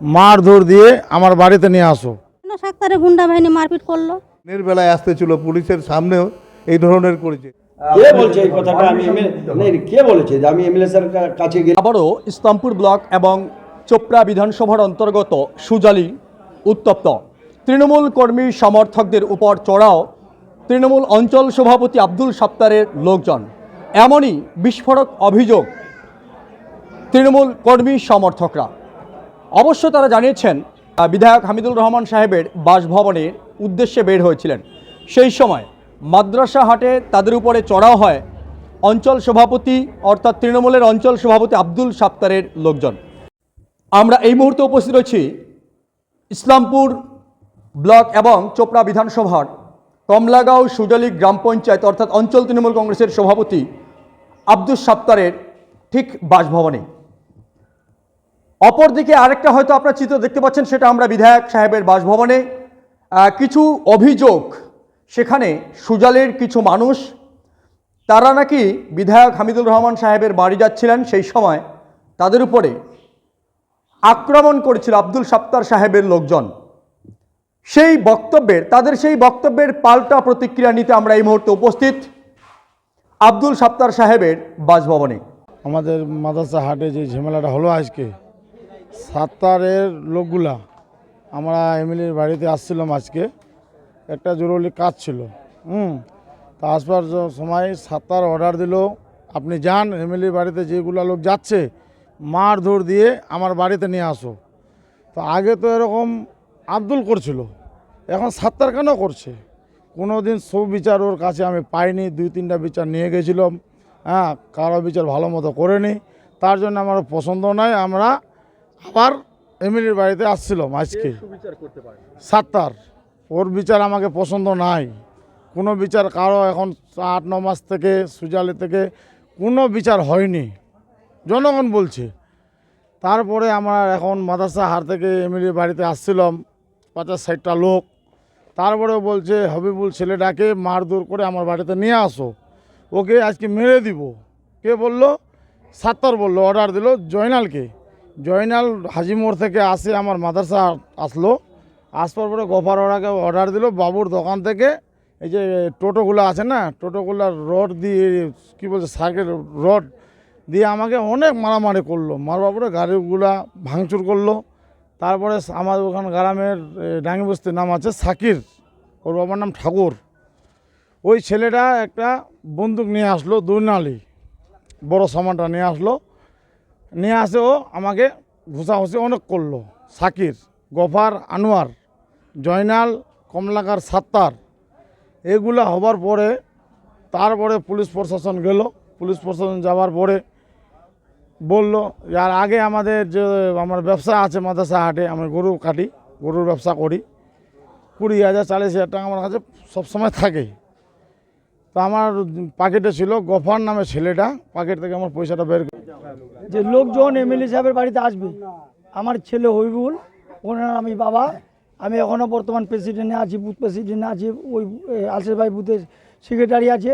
মারধর দিয়ে আমার বাড়িতে নিয়ে আসো। কেন সাক্তারে গুন্ডা বাহিনী মারপিট করল। দিনের বেলায় আসতেছিল পুলিশের সামনেও এই ধরনের করেছে। কে বলছে এই কথাটা? আমি এমএলএ কে বলেছে যে আমি এমএলএ স্যার কাছে গিয়ে আবারও ইসলামপুর ব্লক এবং চোপড়া বিধানসভার অন্তর্গত সুজালি উত্তপ্ত। তৃণমূল কর্মী সমর্থকদের উপর চড়াও। তৃণমূল অঞ্চল সভাপতি আব্দুল সাত্তারের লোকজন। এমনই বিস্ফোরক অভিযোগ। তৃণমূল কর্মী সমর্থকরা। অবশ্য তারা জানিয়েছেন বিধায়ক হামিদুল রহমান সাহেবের বাসভবনের উদ্দেশ্যে বের হয়েছিলেন। সেই সময় মাদ্রাসা হাটে তাদের উপরে চড়াও হয় অঞ্চল সভাপতি, অর্থাৎ তৃণমূলের অঞ্চল সভাপতি আব্দুল সাত্তারের লোকজন। আমরা এই মুহূর্তে উপস্থিত রয়েছি ইসলামপুর ব্লক এবং চোপড়া বিধানসভার কমলাগাঁও সুজালি গ্রাম পঞ্চায়েত, অর্থাৎ অঞ্চল তৃণমূল কংগ্রেসের সভাপতি আব্দুল সাত্তারের ঠিক বাসভবনে। অপরদিকে আরেকটা হয়তো আপনার চিত্র দেখতে পাচ্ছেন, সেটা আমরা বিধায়ক সাহেবের বাসভবনে। কিছু অভিযোগ। সেখানে সুজালের কিছু মানুষ, তারা নাকি বিধায়ক হামিদুল রহমান সাহেবের বাড়ি যাচ্ছিলেন সেই সময় তাদের উপরে আক্রমণ করেছিল আব্দুল সাত্তার সাহেবের লোকজন। সেই বক্তব্যের, তাদের সেই বক্তব্যের পাল্টা প্রতিক্রিয়া নিতে আমরা এই মুহূর্তে উপস্থিত আব্দুল সাত্তার সাহেবের বাসভবনে। আমাদের মাদ্রাসা হাটে যে ঝামেলাটা হলো আজকে সাত্তারের লোকগুলা, আমরা এমএলএর বাড়িতে আসছিলাম আজকে, একটা জরুরি কাজ ছিল, হুম, তা আসবার সময় সাত্তার অর্ডার দিল, আপনি যান এমএলএর বাড়িতে যেগুলো লোক যাচ্ছে মারধর দিয়ে আমার বাড়িতে নিয়ে আসো। তো আগে তো এরকম আব্দুল করছিল, এখন সাত্তার কেন করছে? কোনো দিন সব বিচার ওর কাছে আমি পাইনি, দুই তিনটা বিচার নিয়ে গেছিলাম হ্যাঁ কারও বিচার ভালো মতো করেনি, তার জন্য আমার পছন্দ নয় আমরা আবার এমএলএর বাড়িতে আসছিলাম আজকে। সাত্তার ওর বিচার আমাকে পছন্দ নাই। কোনো বিচার কারও এখন আট, ন মাস থেকে সুজালি থেকে কোনো বিচার হয়নি। জনগণ বলছে। তারপরে আমরা এখন মাদ্রাসা হার থেকে এমএলএ বাড়িতে আসছিলাম, পঞ্চাশ ষাটটা লোক। তারপরে বলছে, হবিবুল ছেলেটাকে মারধর করে আমার বাড়িতে নিয়ে আসো। ওকে আজকে মেরে দিব। কে বলল? সাত্তার বলল, অর্ডার দিল জয়নালকে। জয়নাল হাজিমোড় থেকে আসে আমার মাদ্রাসা আসলো। আসবার পরে গফার ওরাকে অর্ডার দিল, বাবুর দোকান থেকে। এই যে টোটোগুলো আছে না, টোটোগুলার রড দিয়ে, কী বলছে সার্কেল রড দিয়ে আমাকে অনেক মারামারি করল। মারবার পরে গাড়িগুলা ভাঙচুর করল। তারপরে আমার ওখানে গ্রামের ডাঙ্গি বস্তির নাম আছে সাকির। ওর বাবার নাম ঠাকুর। ওই ছেলেটা একটা বন্দুক নিয়ে আসলো দুর্নালি বড় সামানটা নিয়ে আসলো। নিয়ে আসে ও, আমাকে ঘুষাঘুষি অনেক করল। সাকির, গফার, আনোয়ার, জয়নাল, কমলাকার সাত্তার, এগুলা হবার পরে তারপরে পুলিশ প্রশাসন গেল। পুলিশ প্রশাসন যাওয়ার পরে বলল যার আগে আমাদের যে আমার ব্যবসা আছে মাদ্রাসা হাটে, আমি গরু কাটি, গরুর ব্যবসা করি। কুড়ি হাজার চালিশ হাজার টাকা আমার কাছে সবসময় থাকে। তো আমার পাকেটে ছিল গফার নামে ছেলেটা। পাকেট থেকে আমার পয়সাটা বের যে লোকজন এমএলএ সাহেবের বাড়িতে আসবে, আমার ছেলে হবিবুল, ওনার আমি বাবা। আমি এখনও বর্তমান প্রেসিডেন্টে আছি বুথ প্রেসিডেন্টে আছি, ওই আশিস ভাই বুথের সেক্রেটারি আছে।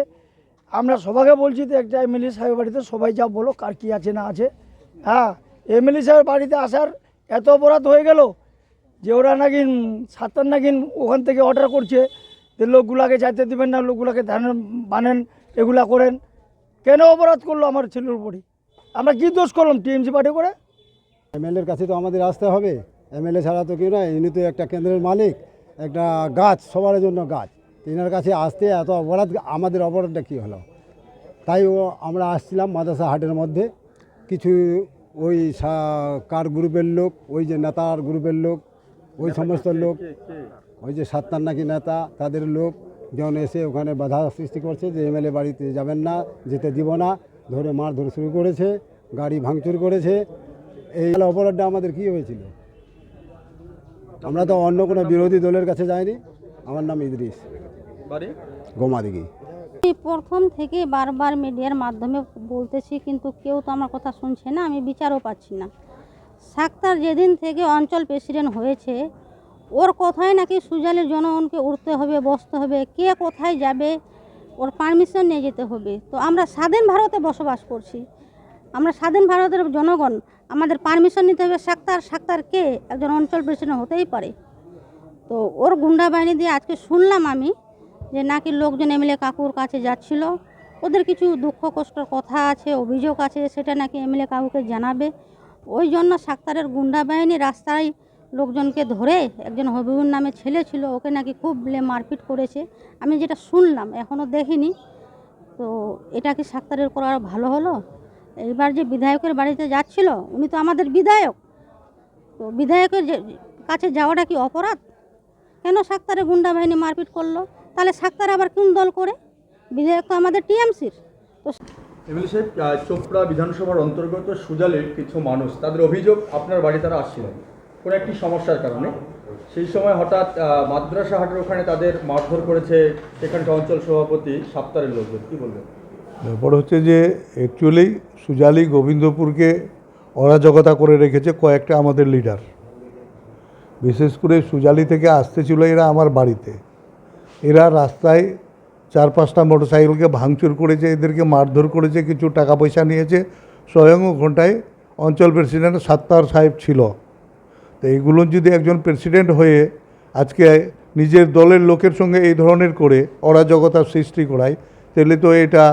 আমরা সবাইকে বলছি তো একটা এমএলএ সাহেবের বাড়িতে সবাই যা বলো, কার কী আছে না আছে। হ্যাঁ এমএলএ সাহেবের বাড়িতে আসার এত অপরাধ হয়ে গেল যে ওরা নাকি সাতার নাকি ওখান থেকে অর্ডার করছে। যে লোকগুলাকে যাইতে দেবেন না লোকগুলাকে ধান বানেন এগুলা করেন। কেন অপরাধ করল আমার ছেলের উপরে আমরা কি দোষ করলাম টিএমসি পার্টি করে? এমএলএর কাছে তো আমাদের আসতে হবে। এমএলএ ছাড়া তো কেউ নয় ইনি তো একটা কেন্দ্রের মালিক একটা গাছ সবার জন্য গাছ। তিনার কাছে আসতে এত অপরাধ আমাদের অপরাধটা কী হলো? তাই ও আমরা আসছিলাম মাদ্রাসা হাটের মধ্যে। কিছু ওই সা- কার গ্রুপের লোক ওই যে নেতার গ্রুপের লোক ওই সমস্ত লোক। ওই যে সাত্তার নাকি নেতা তাদের লোক যখন এসে ওখানে বাধা সৃষ্টি করছে যে এমএলএ বাড়িতে যাবেন না যেতে দিব না ধরে মারধর শুরু করেছে গাড়ি ভাঙচুর করেছে। এই অপরাধটা আমাদের কি হয়েছিল? আমরা তো অন্য কোনো বিরোধী দলের কাছে যাইনি। আমার নাম ইদ্রিস। গোমাদিগি। আমি প্রথম থেকে বারবার মিডিয়ার মাধ্যমে বলতেছি কিন্তু কেউ তো আমার কথা শুনছে না আমি বিচারও পাচ্ছি না। সাক্তার যেদিন থেকে অঞ্চল প্রেসিডেন্ট হয়েছে ওর কথায় নাকি সুজালের জনগণকে উঠতে হবে, বসতে হবে। কে কোথায় যাবে? ওর পারমিশন নিয়ে যেতে হবে। তো আমরা স্বাধীন ভারতে বসবাস করছি। আমরা স্বাধীন ভারতের জনগণ, আমাদের পারমিশন নিতে হবে সাক্তার। সাক্তার কে? একজন অঞ্চল প্রেসিডেন্ট হতেই পারে। তো ওর গুন্ডা বাহিনী দিয়ে আজকে শুনলাম আমি যে নাকি লোকজন এমএলএ কাকুর কাছে যাচ্ছিল। ওদের কিছু দুঃখ কষ্টর কথা আছে, অভিযোগ আছে, সেটা নাকি এমএলএ কাকুকে জানাবে। ওই জন্য সাক্তারের গুন্ডা বাহিনী রাস্তায় লোকজনকে ধরে একজন হবিবুর নামে ছেলে ছিল, ওকে নাকি খুব মারপিট করেছে। আমি যেটা শুনলাম এখনও দেখিনি। তো এটা কি সাক্তারের করা ভালো হলো? এইবার যে বিধায়কের বাড়িতে যাচ্ছিল, উনি তো আমাদের বিধায়ক। তো বিধায়কের কাছে যাওয়াটা কি অপরাধ? কেন সাক্তারে গুন্ডা বাহিনী মারপিট করল? তাহলে সাক্তার আবার কোন দল করে? বিধায়ক তো আমাদের টিএমসির। তো এমএলএ সাহেব চোপড়া বিধানসভার অন্তর্গত সুজালের কিছু মানুষ, তাদের অভিযোগ আপনার বাড়ি তারা আসছিলেন কোনো একটি সমস্যার কারণে। সেই সময় হঠাৎ মাদ্রাসা হাটের ওখানে তাদের মারধর করেছে সেখানকার অঞ্চল সভাপতি সাপ্তারের লোকজন। কি বলবেন? ব্যাপার হচ্ছে যে অ্যাকচুয়ালি সুজালি গোবিন্দপুরকে অরাজকতা করে রেখেছে কয়েকটা আমাদের লিডার বিশেষ করে সুজালি থেকে আসতেছিল এরা আমার বাড়িতে। এরা রাস্তায় চার পাঁচটা মোটরসাইকেলকে ভাঙচুর করেছে, এদেরকে মারধর করেছে, কিছু টাকা পয়সা নিয়েছে। স্বয়ং ঘন্টায় অঞ্চল প্রেসিডেন্ট সাত্তার সাহেব ছিল। তো এইগুলো যদি একজন প্রেসিডেন্ট হয়ে আজকে নিজের দলের লোকের সঙ্গে এই ধরনের করে অরাজকতার সৃষ্টি করায়, তাহলে তো এটা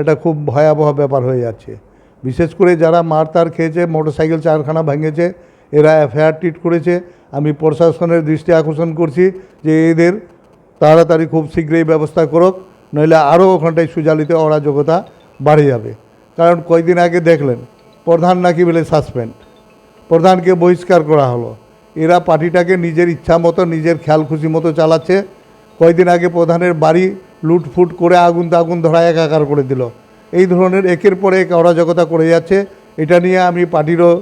এটা খুব ভয়াবহ ব্যাপার হয়ে যাচ্ছে। বিশেষ করে যারা মার তার খেয়েছে, মোটরসাইকেল চারখানা ভেঙেছে, এরা এফআইআর ট্রিট করেছে। আমি প্রশাসনের দৃষ্টি আকর্ষণ করছি যে এদের তাড়াতাড়ি খুব শীঘ্রই ব্যবস্থা করুক, নইলে আরও ওখানটায় সুজালিতে অরাজকতা বাড়ে যাবে। কারণ কয়েকদিন আগে দেখলেন, প্রধান নাকি বলে সাসপেন্ড প্রধানকে বহিষ্কার করা হলো। এরা পার্টিটাকে নিজের ইচ্ছা মতো, নিজের খেয়াল খুশি মতো চালাচ্ছে। কয়েকদিন আগে প্রধানের বাড়ি লুটফুট করে আগুন তাগুন ধরা একাকার করে দিল। এই ধরনের একের পর এক অরাজকতা করে যাচ্ছে। এটা নিয়ে আমি পার্টিরও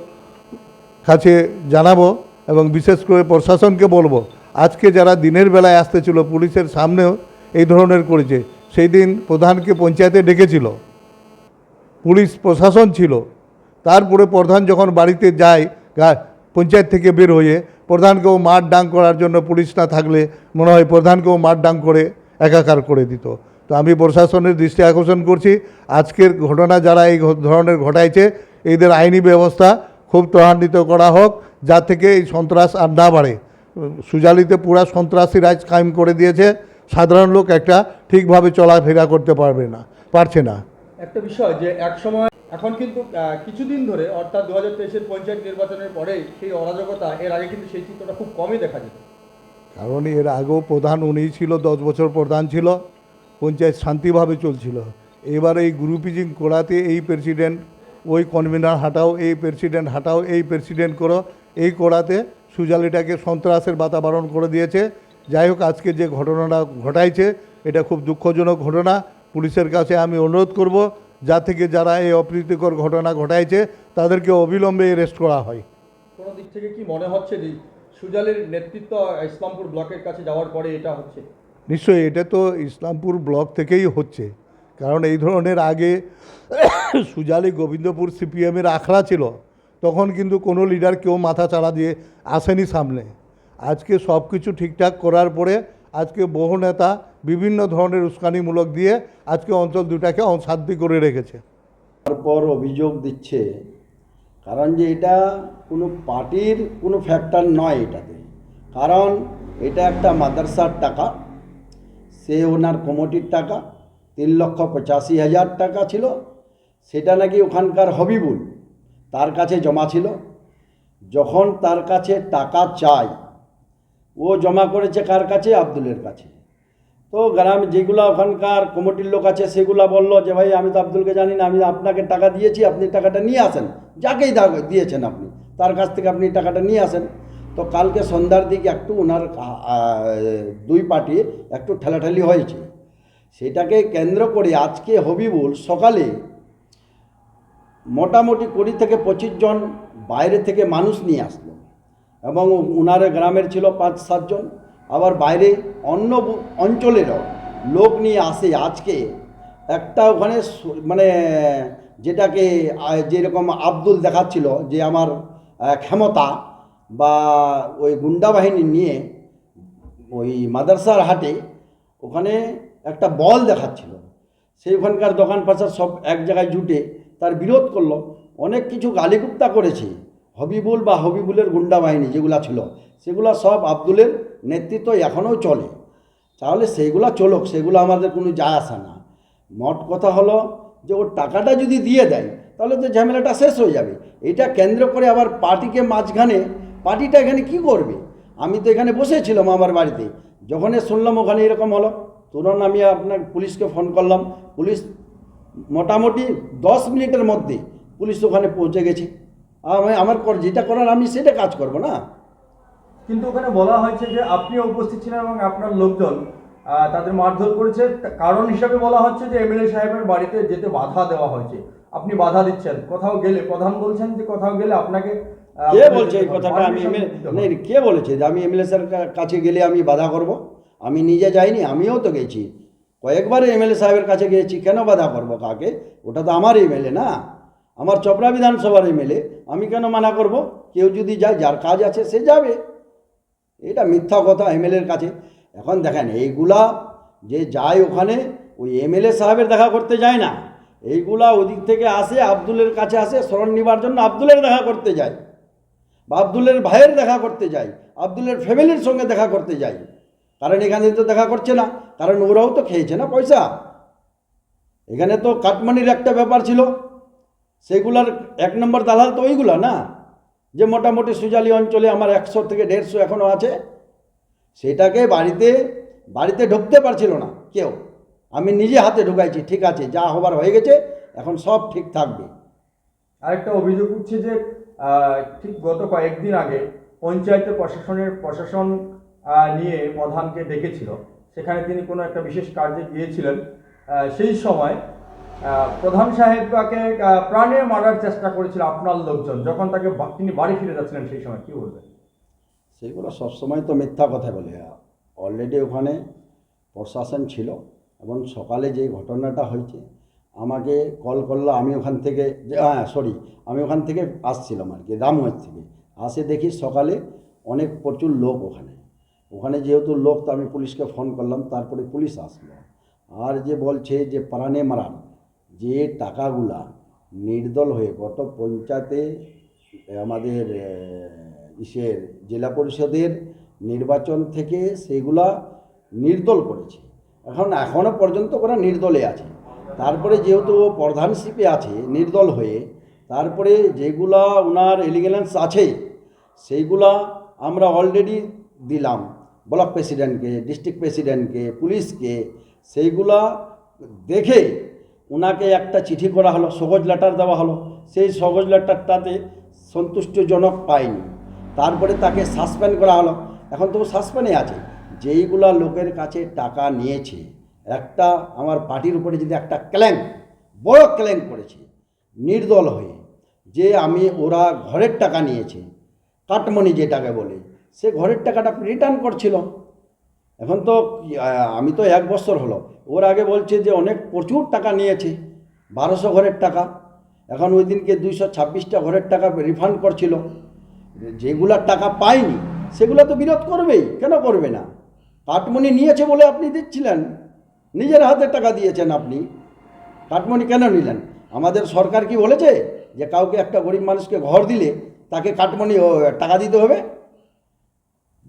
কাছে জানাব এবং বিশেষ করে প্রশাসনকে বলব, আজকে যারা দিনের বেলায় আসতেছিল পুলিশের সামনেও এই ধরনের করেছে। সেই দিন প্রধানকে পঞ্চায়েতে ডেকেছিল। পুলিশ প্রশাসন ছিল। তারপরে প্রধান যখন বাড়িতে যায় পঞ্চায়েত থেকে বের হয়ে প্রধানকেও মার ডাং করার জন্য পুলিশ না থাকলে মনে হয় প্রধানকেও মার ডাং করে একাকার করে দিত। তো আমি প্রশাসনের দৃষ্টি আকর্ষণ করছি। আজকের ঘটনা যারা এই ধরনের ঘটাইছে, এদের আইনি ব্যবস্থা খুব ত্বরান্বিত করা হোক, যা থেকে এই সন্ত্রাস আর না বাড়ে। সুজালিতে পুরা সন্ত্রাসী রাজ কায়েম করে দিয়েছে। সাধারণ লোক একটা ঠিকভাবে চলাফেরা করতে পারবে না, পারছে না। একটা বিষয় যে এক সময় এখন কিন্তু কিছুদিন ধরে, অর্থাৎ দু হাজার তেইশের পঞ্চায়েত নির্বাচনের পরে সেই অরাজকতা, এর আগে কিন্তু সেই চিত্রটা খুব কমই দেখা যেত। কারণ এর আগেও প্রধান উনিই ছিল, দশ বছর প্রধান ছিল, পঞ্চায়েত শান্তিভাবে চলছিল। এবার এই গ্রুপিজিং করাতে এই প্রেসিডেন্ট, ওই কনভেনার হাঁটাও এই প্রেসিডেন্ট, হাঁটাও এই প্রেসিডেন্ট করো, এই করাতে সুজালিটাকে সন্ত্রাসের বাতাবরণ করে দিয়েছে। যাই হোক, আজকে যে ঘটনাটা ঘটাইছে, এটা খুব দুঃখজনক ঘটনা। পুলিশের কাছে আমি অনুরোধ করব যা থেকে যারা এই অপ্রীতিকর ঘটনা ঘটাইছে তাদেরকে অবিলম্বে অ্যারেস্ট করা হয়। কোনো দিক থেকে কি মনে হচ্ছে যে সুজালের নেতৃত্ব ইসলামপুর ব্লকের কাছে যাওয়ার পরে এটা হচ্ছে? নিশ্চয়ই এটা তো ইসলামপুর ব্লক থেকেই হচ্ছে। কারণ এই ধরনের আগে সুজালি গোবিন্দপুর সিপিএমের আখড়া ছিল তখন কিন্তু কোনো লিডার কেউ মাথা চাড়া দিয়ে আসেনি সামনে। আজকে সব কিছু ঠিকঠাক করার পরে আজকে বহু নেতা বিভিন্ন ধরনের উস্কানিমূলক দিয়ে আজকে অঞ্চল দুটাকে অশান্তি করে রেখেছে। তারপর অভিযোগ দিচ্ছে, কারণ যে এটা কোনো পার্টির কোনো ফ্যাক্টর নয় এটাতে। কারণ এটা একটা মাদ্রাসার টাকা, সে ওনার কমিটির টাকা, তিন লক্ষ পঁচাশি হাজার টাকা ছিল, সেটা নাকি ওখানকার হবিবুল তার কাছে জমা ছিল। যখন তার কাছে টাকা চাই ও জমা করেছে কার কাছে? আব্দুলের কাছে। তো গ্রাম যেগুলো ওখানকার কমিটির লোক আছে, সেগুলো বলল যে, ভাই, আমি তো আব্দুলকে জানি না, আমি আপনাকে টাকা দিয়েছি, আপনি টাকাটা নিয়ে আসেন। যাকেই দিয়েছেন আপনি, তার কাছ থেকে আপনি টাকাটা নিয়ে আসেন। তো কালকে সন্ধ্যার দিকে একটু ওনার দুই পার্টি একটু ঠেলাঠেলি হয়েছে। সেটাকে কেন্দ্র করে আজকে হবিবুল সকালে মোটামুটি কুড়ি থেকে পঁচিশ জন বাইরে থেকে মানুষ নিয়ে আসলো। এবং উনার গ্রামের ছিল পাঁচ সাতজন আবার বাইরে অন্য অঞ্চলেরও লোক নিয়ে আসে আজকে। একটা ওখানে মানে যেটাকে যেরকম আব্দুল দেখাচ্ছিল যে আমার ক্ষমতা বা ওই গুন্ডা বাহিনী নিয়ে ওই মাদ্রাসার হাটে ওখানে একটা বল দেখাচ্ছিল। সেই ওখানকার দোকান পাশার সব এক জায়গায় জুটে তার বিরোধ করল। অনেক কিছু গালিগুপ্তা করেছে। হবিবুল বা হবিবুলের গুন্ডা বাহিনী যেগুলা ছিল, সেগুলো সব আব্দুলের নেতৃত্ব এখনও চলে। তাহলে সেইগুলা চলুক, সেগুলো আমাদের কোনো যায় আসে না। মোট কথা হলো যে ওর টাকাটা যদি দিয়ে দেয়, তাহলে তো ঝামেলাটা শেষ হয়ে যাবে। এটা কেন্দ্র করে আবার পার্টিকে মাঝখানে, পার্টিটা এখানে কি করবে? আমি তো এখানে বসেছিলাম আমার বাড়িতে। যখনই শুনলাম ওখানে এরকম হলো তুরন্ত আমি আপনার পুলিশকে ফোন করলাম। পুলিশ মোটামুটি দশ মিনিটের মধ্যে পুলিশ ওখানে পৌঁছে গেছে। আমি আমার কর- যেটা করার আমি সেটা কাজ করব না। কিন্তু ওখানে বলা হয়েছে যে আপনিও উপস্থিত ছিলেন এবং আপনার লোকজন তাদের মারধর করেছে। কারণ হিসাবে বলা হচ্ছে যে এমএলএ সাহেবের বাড়িতে যেতে বাধা দেওয়া হয়েছে। আপনি বাধা দিচ্ছেন। কোথাও গেলে প্রধান বলছেন যে কোথাও গেলে আপনাকে কে বলছে এই কথাটা? আমি এমএলএ কে বলেছে যে আমি এমএলএ স্যার কাছে গেলে আমি বাধা করব? আমি নিজে যাইনি আমিও তো গেছি। কয়েকবার এমএলএ সাহেবের কাছে গিয়েছি কেন বাধা করব কাকে? ওটা তো আমার এমএলএ না। আমার চপড়া বিধানসভার এমএলএ, আমি কেন মানা করব? কেউ যদি যায়, যার কাজ আছে সে যাবে। এটা মিথ্যা কথা এমএলএর কাছে। এখন দেখেন, এইগুলা যে যায় ওখানে, ওই এমএলএ সাহেবের দেখা করতে যায় না। এইগুলা ওদিক থেকে আসে, আব্দুলের কাছে আসে, স্মরণ নিবার জন্য আব্দুলের দেখা করতে যায় বা আব্দুলের ভাইয়ের দেখা করতে যাই আব্দুলের ফ্যামিলির সঙ্গে দেখা করতে যাই কারণ এখানে তো দেখা করছে না। কারণ ওরাও তো খেয়েছে না পয়সা। এখানে তো কাটমানির একটা ব্যাপার ছিল। সেগুলার এক নম্বর দালাল তো ওইগুলা না? যে মোটামুটি সুজালি অঞ্চলে আমার একশো থেকে দেড়শো এখনও আছে। সেটাকে বাড়িতে বাড়িতে ঢুকতে পারছিল না কেউ। আমি নিজে হাতে ঢুকাইছি, ঠিক আছে, যা হবার হয়ে গেছে, এখন সব ঠিক থাকবে। আরেকটা অভিযোগ উঠছে যে ঠিক গত কয়েকদিন আগে পঞ্চায়েতের প্রশাসনের, প্রশাসন নিয়ে প্রধানকে ডেকেছিল। সেখানে তিনি কোনো একটা বিশেষ কার্যে গিয়েছিলেন। সেই সময় প্রধান সাহেবকে প্রাণে মারার চেষ্টা করেছিল আপনার লোকজন, যখন তাকে তিনি বাড়ি ফিরে যাচ্ছিলেন সেই সময়, কি বলবেন? সেগুলো সবসময় তো মিথ্যা কথা বলে অলরেডি ওখানে প্রশাসন ছিল, এবং সকালে যে ঘটনাটা হয়েছে, আমাকে কল করল, আমি ওখান থেকে, যে হ্যাঁ সরি আমি ওখান থেকে আসছিলাম আর কি, রামগঞ্জ থেকে। আসে দেখি সকালে অনেক প্রচুর লোক ওখানে। ওখানে যেহেতু লোক, তো আমি পুলিশকে ফোন করলাম, তারপরে পুলিশ আসলো। আর যে বলছে যে, প্রাণে মারান যে টাকাগুলা নির্দল হয়ে গত পঞ্চায়েতে আমাদের ইসের জেলা পরিষদের নির্বাচন থেকে সেগুলা নির্দল করেছে। এখন এখনও পর্যন্ত ওরা নির্দলে আছে। তারপরে যেহেতু প্রধানশিপে আছে, নির্দল হয়ে, তারপরে যেগুলা ওনার এলিগেন্স আছে, সেইগুলা আমরা অলরেডি দিলাম। ব্লক প্রেসিডেন্টকে ডিস্ট্রিক্ট প্রেসিডেন্টকে পুলিশকে সেইগুলা দেখে ওনাকে একটা চিঠি করা হলো সহজ লেটার দেওয়া হলো। সেই সহজ লেটারটাতে সন্তুষ্টজনক পায়নি তারপরে তাকে সাসপেন্ড করা হলো। এখন তো সাসপেন্ডে আছে। যেইগুলা লোকের কাছে টাকা নিয়েছে, একটা আমার পার্টির উপরে যদি একটা ক্ল্যাম বড় ক্ল্যাম করেছে, নির্দল হয়ে যে আমি ওরা ঘরের টাকা নিয়েছে কাটমনি যেটাকে বলে, সে ঘরের টাকাটা রিটার্ন করছিল। এখন তো আমি তো এক বছর হলো ওর আগে বলছে যে অনেক প্রচুর টাকা নিয়েছে, বারোশো ঘরের টাকা। এখন ওই দিনকে দুইশো ছাব্বিশটা ঘরের টাকা রিফান্ড করছিল। যেগুলার টাকা পায়নি সেগুলো তো বিরোধ করবেই, কেন করবে না? কাটমনি নিয়েছে বলে আপনি দিচ্ছিলেন, নিজের হাতে টাকা দিয়েছেন আপনি। কাটমনি কেন নিলেন? আমাদের সরকার কি বলেছে যে কাউকে একটা গরিব মানুষকে ঘর দিলে তাকে কাটমনি টাকা দিতে হবে?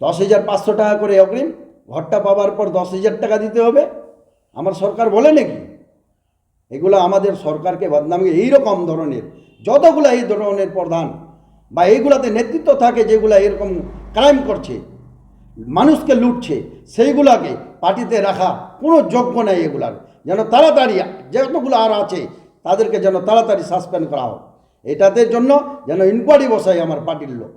দশ হাজার পাঁচশো টাকা করে অগ্রিম। ঘরটা পাওয়ার পর দশ হাজার টাকা দিতে হবে। আমার সরকার বলে নাকি? এগুলো আমাদের সরকারকে বদনামি, এইরকম ধরনের, যতগুলো এই ধরনের প্রধান, বা এইগুলাতে নেতৃত্ব থাকে যেগুলো এরকম ক্রাইম করছে, মানুষকে লুটছে, সেইগুলাকে পার্টিতে রাখা কোনো যোগ্য নেই এগুলার। যেন তাড়াতাড়ি যতগুলো আর আছে, তাদেরকে যেন তাড়াতাড়ি সাসপেন্ড করা হোক। এটাতে জন্য যেন ইনকোয়ারি বসাই আমার পার্টির লোক।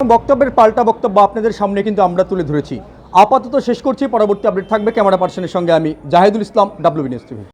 বক্তব্যের পাল্টা বক্তব্য আপনাদের সামনে কিন্তু আমরা তুলে ধরেছি। আপাতত শেষ করছি পরবর্তী আপডেট থাকবে ক্যামেরা পার্সনের সঙ্গে আমি জাহিদুল ইসলাম ডাব্লিউ টিভি